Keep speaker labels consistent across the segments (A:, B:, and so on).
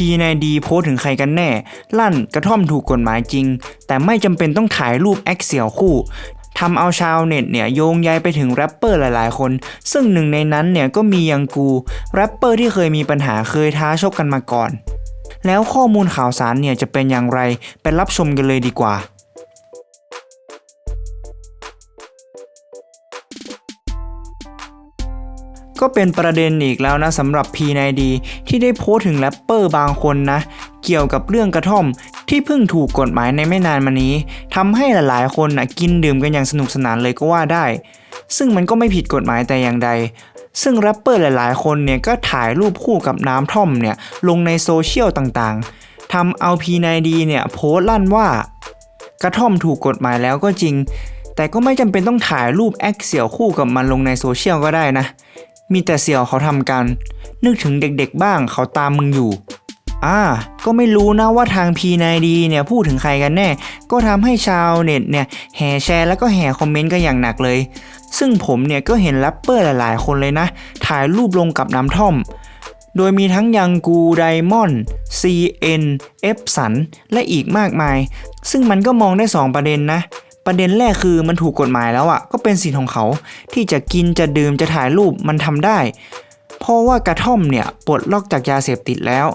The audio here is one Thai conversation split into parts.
A: พีในดีโพสถึงใครกันแน่ ลั่นกระท่อมถูกกฎหมายจริง แต่ไม่จำเป็นต้องถ่ายรูปแอคเสี่ยวคู่ทำเอาชาวเน็ตเนี่ยโยงใยไปถึงแรปเปอร์หลายๆ คน ซึ่งหนึ่งในนั้นเนี่ยก็มียังกูแรปเปอร์ที่เคยมีปัญหาเคยท้าชกกันมาก่อน แล้วข้อมูลข่าวสารเนี่ยจะเป็นอย่างไรไปรับชมกันเลยดีกว่า ก็เป็นประเด็นอีกแล้วนะสำหรับ P9D ที่ได้โพสต์ถึงแรปเปอร์บางคนนะ เกี่ยวกับเรื่องกระท่อมที่เพิ่งถูกกฎหมายในไม่นานมานี้ทำให้หลายๆ คนนะกินดื่มกันอย่างสนุกสนานเลยก็ว่าได้ ซึ่งมันก็ไม่ผิดกฎหมายแต่อย่างใด ซึ่งแรปเปอร์หลายๆ คนเนี่ยก็ถ่ายรูปคู่กับน้ำท่อมเนี่ยลงในโซเชียลต่างๆทำเอา P9D เนี่ยโพสต์ลั่นว่ากระท่อมถูกกฎหมายแล้วก็จริงแต่ก็ไม่จำเป็นต้องถ่ายรูปแอคเสี่ยวคู่กับมันลงในโซเชียลก็ได้นะ มีแต่เสี่ยวเขาทำกัน นึกถึงเด็กๆบ้างเขาตามมึงอยู่ อ่า ก็ไม่รู้นะว่าทาง P9D เนี่ยพูดถึงใครกันแน่ ก็ทำให้ชาวเน็ตเนี่ยแห่แชร์แล้วก็แห่คอมเมนต์กันอย่างหนักเลย ซึ่งผมเนี่ยก็เห็นแรปเปอร์หลายๆ คนเลยนะ ถ่ายรูปลงกับน้ำท่อม โดยมีทั้งยังกูไดมอนด์ CN เอฟสันและอีกมากมาย ซึ่งมันก็มองได้ 2 ประเด็นนะ ประเด็นแรกคือมันถูกกฎหมายแล้วอะ่ะก็เป็นสิทธิ์ของเขา ที่จะกินจะดื่มจะถ่ายรูปมันทำได้ เพราะว่ากระท่อมเนี่ยปลดล็อกจากยาเสพติดแล้ว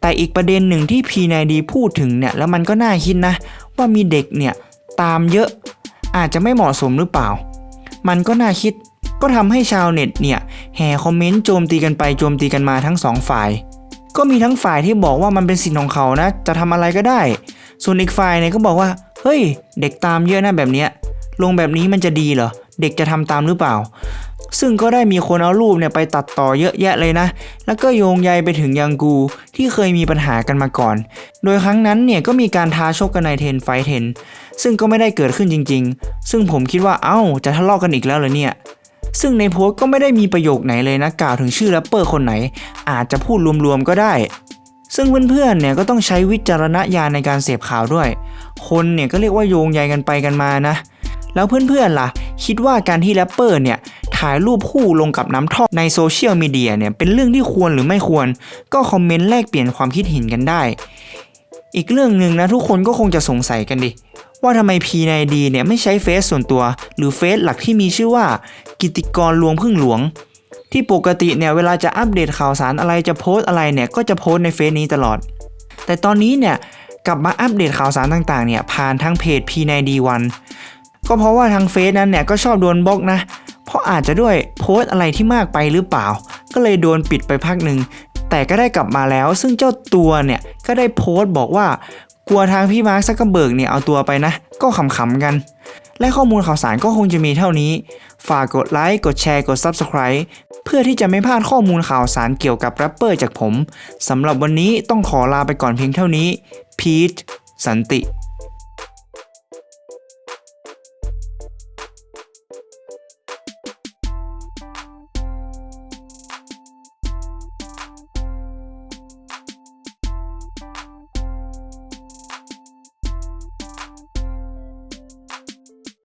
A: แต่อีกประเด็นหนึ่งที่พีนายดีพูดถึงเนี่ยแล้วมันก็น่าคิดนะ ว่ามีเด็กเนี่ยตามเยอะอาจจะไม่เหมาะสมหรือเปล่า มันก็น่าคิดก็ทำให้ชาวเน็ตเนี่ยแห่คอมเมนต์โจมตีกันไปโจมตีกันมาทั้งสองฝ่าย ก็มีทั้งฝ่ายที่บอกว่ามันเป็นสิทธิ์ของเขานะ จะทำอะไรก็ได้ ส่วนอีกฝ่ายเนี่ยก็บอกว่าเฮ้ย เด็กตามเยอะนะแบบเนี้ย ลงแบบนี้มันจะดีเหรอ เด็กจะทำตามหรือเปล่า ซึ่งก็ได้มีคนเอารูปเนี่ยไปตัดต่อเยอะแยะเลยนะ แล้วก็โยงใยไปถึงยังกูที่เคยมีปัญหากันมาก่อน โดยครั้งนั้นเนี่ยก็มีการท้าชกกันในเทนไฟเทน ซึ่งก็ไม่ได้เกิดขึ้นจริง ๆ ซึ่งผมคิดว่าเอ้าจะทะเลาะกันอีกแล้วเหรอเนี่ยซึ่งในโพสต์ก็ไม่ได้มีประโยคไหนเลยนะกล่าวถึงชื่อแรปเปอร์คนไหน อาจจะพูดรวมๆก็ได้ ซึ่งเพื่อนๆเนี่ยก็ต้องใช้วิจารณญาณในการเสพข่าวด้วย คนเนี่ยก็เรียกว่าโยงใยกันไปกันมานะ แล้วเพื่อนๆล่ะ คิดว่าการที่แรปเปอร์เนี่ยถ่ายรูปคู่ลงกับน้ำท่อในโซเชียลมีเดียเนี่ยเป็นเรื่องที่ควรหรือไม่ควร ก็คอมเมนต์แลกเปลี่ยนความคิดเห็นกันได้ อีกเรื่องหนึ่งนะทุกคนก็คงจะสงสัยกันดิ ว่าทำไม P9D เนี่ยไม่ใช้เฟซส่วนตัว หรือเฟซหลักที่มีชื่อว่า กิติกรลวงพึ่งหลวง ที่ปกติเนี่ยเวลาจะอัปเดตข่าวสารอะไรจะโพสอะไรเนี่ยก็จะโพสในเฟซนี้ตลอด แต่ตอนนี้เนี่ยกลับมาอัปเดตข่าวสารต่างๆเนี่ยผ่านทางเพจ P9D1 ก็เพราะว่าทางเฟซนั้นเนี่ยก็ชอบโดนบล็อกนะ เพราะอาจจะด้วยโพสอะไรที่มากไปหรือเปล่า ก็เลยโดนปิดไปพักหนึ่งแต่ก็ได้กลับมาแล้ว ซึ่งเจ้าตัวเนี่ยก็ได้โพสต์บอกว่า กลัวทางพี่มาร์คซักกระเบิร์กเนี่ยเอาตัวไปนะ ก็ขำๆกัน และข้อมูลข่าวสารก็คงจะมีเท่านี้ ฝากกดไลค์ กดแชร์ กด Subscribe เพื่อที่จะไม่พลาดข้อมูลข่าวสารเกี่ยวกับแรปเปอร์จากผม สำหรับวันนี้ต้องขอลาไปก่อนเพียงเท่านี้ พีทสันติ